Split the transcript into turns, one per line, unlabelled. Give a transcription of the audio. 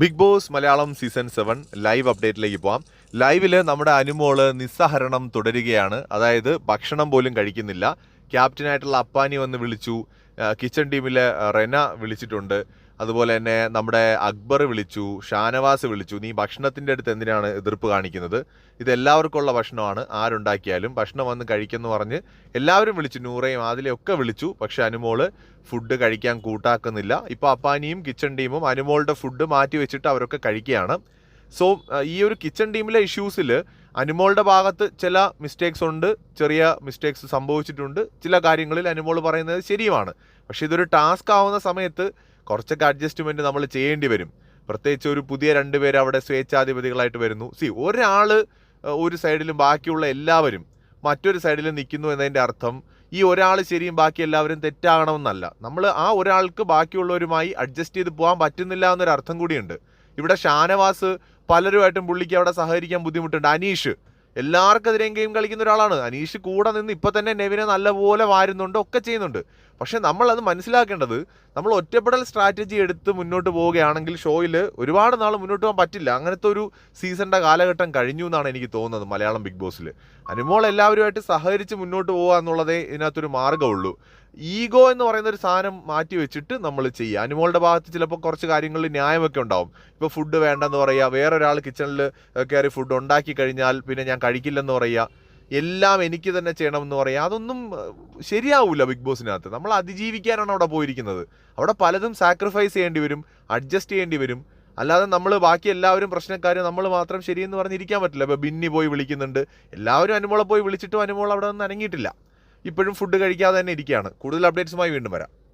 Big Boss Malayalam season seven live അപ്ഡേറ്റിലേക്ക് പോവാം. ലൈവിൽ നമ്മുടെ അനുമോൾ നിസ്സഹരണം തുടരുകയാണ്. അതായത് ഭക്ഷണം പോലും കഴിക്കുന്നില്ല. ക്യാപ്റ്റനായിട്ടുള്ള അപ്പാനി വന്ന് വിളിച്ചു. കിച്ചൺ ടീമിലെ റെന വിളിച്ചിട്ടുണ്ട്. അതുപോലെ തന്നെ നമ്മുടെ അക്ബർ വിളിച്ചു ഷാനവാസ് വിളിച്ചു. നീ ഭക്ഷണത്തിന്റെ അടുത്ത് എന്തിനാണ് എതിർപ്പ് കാണിക്കുന്നത്? ഇത് എല്ലാവർക്കുള്ള ഭക്ഷണമാണ്. ആരുണ്ടാക്കിയാലും ഭക്ഷണം വന്ന് കഴിക്കുമെന്ന് പറഞ്ഞ് എല്ലാവരും വിളിച്ചു. നൂറയും ആദിലെയും ഒക്കെ വിളിച്ചു. പക്ഷെ അനുമോൾ ഫുഡ് കഴിക്കാൻ കൂട്ടാക്കുന്നില്ല. ഇപ്പോൾ അപ്പാനിയും കിച്ചൺ ടീമും അനുമോളുടെ ഫുഡ് മാറ്റി വെച്ചിട്ട് അവരൊക്കെ കഴിക്കുകയാണ്. സോ ഈ ഒരു കിച്ചൺ ടീമിലെ ഇഷ്യൂസിൽ അനുമോളുടെ ഭാഗത്ത് ചില മിസ്റ്റേക്സ് ഉണ്ട് ചെറിയ മിസ്റ്റേക്സ് സംഭവിച്ചിട്ടുണ്ട്. ചില കാര്യങ്ങളിൽ അനുമോൾ പറയുന്നത് ശരിയുമാണ്. പക്ഷെ ഇതൊരു ടാസ്ക് ആവുന്ന സമയത്ത് കുറച്ചൊക്കെ അഡ്ജസ്റ്റ്മെന്റ് നമ്മൾ ചെയ്യേണ്ടി വരും. പ്രത്യേകിച്ച് ഒരു പുതിയ രണ്ടുപേര് അവിടെ സ്വേച്ഛാധിപതികളായിട്ട് വരുന്നു. സി ഒരാൾ ഒരു സൈഡിലും ബാക്കിയുള്ള എല്ലാവരും മറ്റൊരു സൈഡിൽ നിൽക്കുന്നു എന്നതിന്റെ അർത്ഥം ഈ ഒരാൾ ശരിയും ബാക്കി എല്ലാവരും തെറ്റാകണമെന്നല്ല. നമ്മൾ ആ ഒരാൾക്ക് ബാക്കിയുള്ളവരുമായി അഡ്ജസ്റ്റ് ചെയ്ത് പോകാൻ പറ്റുന്നില്ല എന്നൊരു അർത്ഥം കൂടിയുണ്ട്. ഇവിടെ ഷാനവാസ് പലരുമായിട്ടും പുള്ളിക്ക് അവിടെ സഹകരിക്കാൻ ബുദ്ധിമുട്ടുണ്ട്. അനീഷ് എല്ലാവർക്കെതിരെയും ഗെയിം കളിക്കുന്ന ഒരാളാണ്. അനീഷ് കൂടെ നിന്ന് ഇപ്പം തന്നെ നെവിനെ നല്ലപോലെ വാരുന്നുണ്ട് ഒക്കെ ചെയ്യുന്നുണ്ട്. പക്ഷേ നമ്മളത് മനസ്സിലാക്കേണ്ടത് നമ്മൾ ഒറ്റപ്പെടൽ സ്ട്രാറ്റജി എടുത്ത് മുന്നോട്ട് പോവുകയാണെങ്കിൽ ഷോയിൽ ഒരുപാട് നാൾ മുന്നോട്ട് പോകാൻ പറ്റില്ല. അങ്ങനത്തെ ഒരു സീസണിന്റെ കാലഘട്ടം കഴിഞ്ഞു എന്നാണ് എനിക്ക് തോന്നുന്നത് മലയാളം ബിഗ് ബോസിൽ അനുമോൾ എല്ലാവരുമായിട്ട് സഹകരിച്ച് മുന്നോട്ട് പോകുക എന്നുള്ളതേ ഇതിനകത്തൊരു മാർഗമുള്ളൂ. ഈഗോ എന്ന് പറയുന്ന ഒരു സാധനം മാറ്റി വെച്ചിട്ട് നമ്മൾ ചെയ്യുക. അനുമോളുടെ ഭാഗത്ത് ചിലപ്പോൾ കുറച്ച് കാര്യങ്ങളിൽ ന്യായമൊക്കെ ഉണ്ടാവും. ഇപ്പോൾ ഫുഡ് വേണ്ടെന്ന് പറയുക വേറൊരാൾ കിച്ചണിൽ കയറി ഫുഡ് ഉണ്ടാക്കി കഴിഞ്ഞാൽ പിന്നെ ഞാൻ കഴിക്കില്ലെന്ന് പറയുക എല്ലാം എനിക്ക് തന്നെ ചെയ്യണമെന്ന് പറയുക അതൊന്നും ശരിയാവില്ല ബിഗ് ബോസിനകത്ത്. നമ്മൾ അതിജീവിക്കാനാണ് അവിടെ പോയിരിക്കുന്നത്. അവിടെ പലതും സാക്രിഫൈസ് ചെയ്യേണ്ടി വരും അഡ്ജസ്റ്റ് ചെയ്യേണ്ടി വരും. അല്ലാതെ നമ്മൾ ബാക്കി എല്ലാവരും പ്രശ്നക്കാരും നമ്മൾ മാത്രം ശരിയെന്ന് പറഞ്ഞിരിക്കാൻ പറ്റില്ല. ഇപ്പോൾ ബിന്നി പോയി വിളിക്കുന്നുണ്ട്. എല്ലാവരും അനുമോളെ പോയി വിളിച്ചിട്ടും അനുമോൾ അവിടെ നിന്ന് അനങ്ങിയിട്ടില്ല. ഇപ്പോഴും ഫുഡ് കഴിക്കാതെ തന്നെ ഇരിക്കുകയാണ്. കൂടുതൽ അപ്ഡേറ്റ്സുമായി വീണ്ടും വരാം.